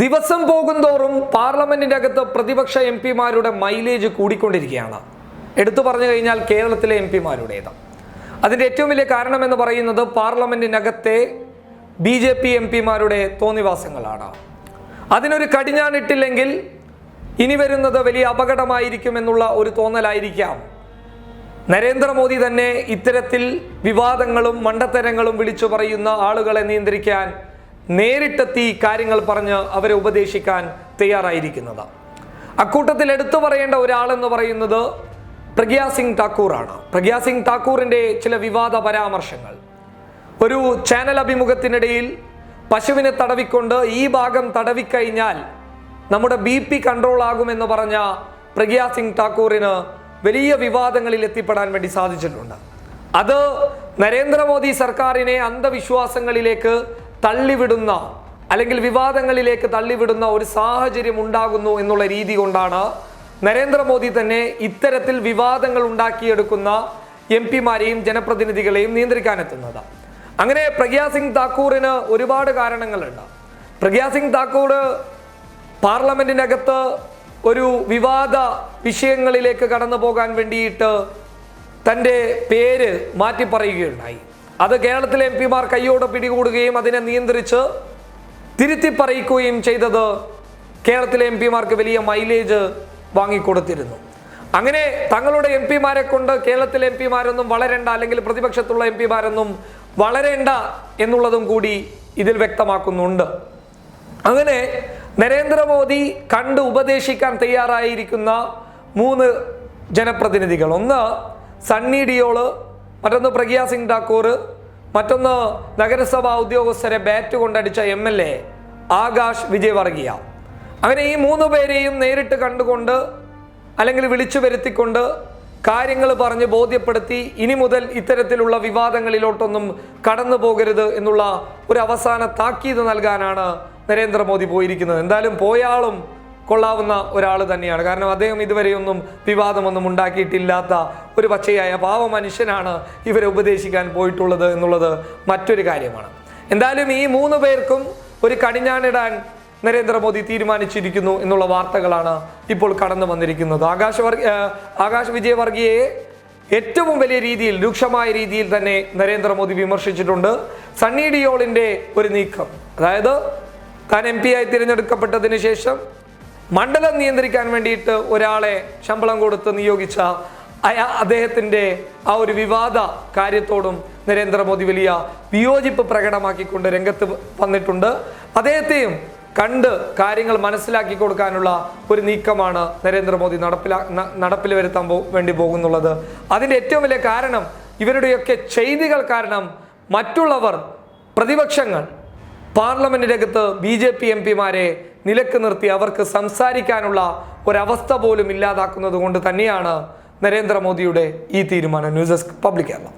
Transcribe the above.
ദിവസം പോകുന്തോറും പാർലമെന്റിന്റെ അകത്ത് പ്രതിപക്ഷ എം പിമാരുടെ മൈലേജ് കൂടിക്കൊണ്ടിരിക്കുകയാണ്. എടുത്തു പറഞ്ഞു കഴിഞ്ഞാൽ കേരളത്തിലെ എം പിമാരുടേത്. അതിന്റെ ഏറ്റവും വലിയ കാരണം എന്ന് പറയുന്നത് പാർലമെന്റിനകത്തെ ബി ജെ പി എം പിമാരുടെ തോന്നിവാസങ്ങളാണ്. അതിനൊരു കടിഞ്ഞാണിട്ടില്ലെങ്കിൽ ഇനി വരുന്നത് വലിയ അപകടമായിരിക്കുമെന്നുള്ള ഒരു തോന്നലായിരിക്കാം. നരേന്ദ്രമോദി തന്നെ ഇത്തരത്തിൽ വിവാദങ്ങളും മണ്ടത്തരങ്ങളും വിളിച്ചു പറയുന്ന ആളുകളെ നിയന്ത്രിക്കാൻ നേരിട്ടെത്തി കാര്യങ്ങൾ പറഞ്ഞ് അവരെ ഉപദേശിക്കാൻ തയ്യാറായിരിക്കുന്നത്. അക്കൂട്ടത്തിൽ എടുത്തു പറയേണ്ട ഒരാളെന്ന് പറയുന്നത് പ്രഗ്യാ സിംഗ് ഠാക്കൂറാണ് പ്രഗ്യാ സിംഗ് ഠാക്കൂറിന്റെ ചില വിവാദ പരാമർശങ്ങൾ. ഒരു ചാനൽ അഭിമുഖത്തിനിടയിൽ പശുവിനെ തടവിക്കൊണ്ട് ഈ ഭാഗം തടവിക്കഴിഞ്ഞാൽ നമ്മുടെ ബി പി കൺട്രോൾ ആകുമെന്ന് പറഞ്ഞ പ്രഗ്യാ സിംഗ് ഠാക്കൂറിന് വലിയ വിവാദങ്ങളിൽ എത്തിപ്പെടാൻ വേണ്ടി സാധിച്ചിട്ടുണ്ട്. അത് നരേന്ദ്രമോദി സർക്കാരിനെ അന്ധവിശ്വാസങ്ങളിലേക്ക് തള്ളിവിടുന്ന അല്ലെങ്കിൽ വിവാദങ്ങളിലേക്ക് തള്ളിവിടുന്ന ഒരു സാഹചര്യം ഉണ്ടാകുന്നു എന്നുള്ള രീതി കൊണ്ടാണ് നരേന്ദ്രമോദി തന്നെ ഇത്തരത്തിൽ വിവാദങ്ങൾ ഉണ്ടാക്കിയെടുക്കുന്ന എം പിമാരെയും ജനപ്രതിനിധികളെയും നിയന്ത്രിക്കാനെത്തുന്നത്. അങ്ങനെ പ്രഗ്യാ സിംഗ് താക്കൂറിന് ഒരുപാട് കാരണങ്ങളുണ്ട്. പ്രഗ്യാ സിംഗ് താക്കൂർ പാർലമെന്റിനകത്ത് ഒരു വിവാദ വിഷയങ്ങളിലേക്ക് കടന്നു പോകാൻ വേണ്ടിയിട്ട് തന്റെ പേര് മാറ്റി പറയുകയുണ്ടായി അത് കേരളത്തിലെ എം പിമാർ കയ്യോടെ പിടികൂടുകയും അതിനെ നിയന്ത്രിച്ച് തിരുത്തി പറയിക്കുകയും ചെയ്തത് കേരളത്തിലെ എം പിമാർക്ക് വലിയ മൈലേജ് വാങ്ങിക്കൊടുത്തിരുന്നു. അങ്ങനെ തങ്ങളുടെ എം പിമാരെ കൊണ്ട് കേരളത്തിലെ എം പിമാരൊന്നും വളരേണ്ട അല്ലെങ്കിൽ പ്രതിപക്ഷത്തുള്ള എം പിമാരൊന്നും വളരേണ്ട എന്നുള്ളതും കൂടി ഇതിൽ വ്യക്തമാക്കുന്നുണ്ട്. അങ്ങനെ നരേന്ദ്രമോദി കണ്ട് ഉപദേശിക്കാൻ തയ്യാറായിരിക്കുന്ന മൂന്ന് ജനപ്രതിനിധികൾ. ഒന്ന് സണ്ണി ഡിയോൾ മറ്റൊന്ന് പ്രഗ്യ സിംഗ് ഠാക്കൂർ മറ്റൊന്ന് നഗരസഭാ ഉദ്യോഗസ്ഥരെ bat കൊണ്ടടിച്ച M L A Akash Vijayvargiya. അങ്ങനെ ഈ മൂന്ന് പേരെയും നേരിട്ട് കണ്ടുകൊണ്ട് അല്ലെങ്കിൽ വിളിച്ചു വരുത്തിക്കൊണ്ട് കാര്യങ്ങൾ പറഞ്ഞ് ബോധ്യപ്പെടുത്തി ഇനി മുതൽ ഇത്തരത്തിലുള്ള വിവാദങ്ങളിലോട്ടൊന്നും കടന്നു പോകരുത് എന്നുള്ള ഒരു അവസാന താക്കീത് നൽകാനാണ് നരേന്ദ്രമോദി പോയിരിക്കുന്നത്. എന്തായാലും പോയാളും കൊള്ളാവുന്ന ഒരാൾ തന്നെയാണ്. കാരണം അദ്ദേഹം ഇതുവരെയൊന്നും വിവാദമൊന്നും ഉണ്ടാക്കിയിട്ടില്ലാത്ത ഒരു പച്ചയായ പാവ മനുഷ്യനാണ് ഇവരെ ഉപദേശിക്കാൻ പോയിട്ടുള്ളത് എന്നുള്ളത് മറ്റൊരു കാര്യമാണ്. എന്തായാലും ഈ മൂന്ന് പേർക്കും ഒരു കടിഞ്ഞാണിടാൻ നരേന്ദ്രമോദി തീരുമാനിച്ചിരിക്കുന്നു എന്നുള്ള വാർത്തകളാണ് ഇപ്പോൾ കടന്നു വന്നിരിക്കുന്നത്. ആകാശവർഗ വർഗ ആകാശ് വിജയവർഗിയയെ ഏറ്റവും വലിയ രീതിയിൽ രൂക്ഷമായ രീതിയിൽ തന്നെ നരേന്ദ്രമോദി വിമർശിച്ചിട്ടുണ്ട്. സണ്ണി ഡിയോളിന്റെ ഒരു നീക്കം. അതായത് താൻ എം പി ആയി തിരഞ്ഞെടുക്കപ്പെട്ടതിന് ശേഷം മണ്ഡലം നിയന്ത്രിക്കാൻ വേണ്ടിയിട്ട് ഒരാളെ ശമ്പളം കൊടുത്ത് നിയോഗിച്ച അയാ അദ്ദേഹത്തിന്റെ ആ ഒരു വിവാദ കാര്യത്തോടും നരേന്ദ്രമോദി വലിയ വിയോജിപ്പ് പ്രകടമാക്കിക്കൊണ്ട് രംഗത്ത് വന്നിട്ടുണ്ട്. അദ്ദേഹത്തെയും കണ്ട് കാര്യങ്ങൾ മനസ്സിലാക്കി കൊടുക്കാനുള്ള ഒരു നീക്കമാണ് നരേന്ദ്രമോദി നടപ്പിലാ നടപ്പിൽ വരുത്താൻ വേണ്ടി പോകുന്നുള്ളത്. അതിന്റെ ഏറ്റവും വലിയ കാരണം ഇവരുടെയൊക്കെ ചെയ്തികൾ കാരണം മറ്റുള്ളവർ പ്രതിപക്ഷങ്ങൾ പാർലമെന്റിനകത്ത് ബി ജെ പി എം പിമാരെ നിലയ്ക്ക് നിർത്തി അവർക്ക് സംസാരിക്കാനുള്ള ഒരവസ്ഥ പോലും ഇല്ലാതാക്കുന്നത് കൊണ്ട് തന്നെയാണ് നരേന്ദ്രമോദിയുടെ ഈ തീരുമാനം. News desk public Kerala.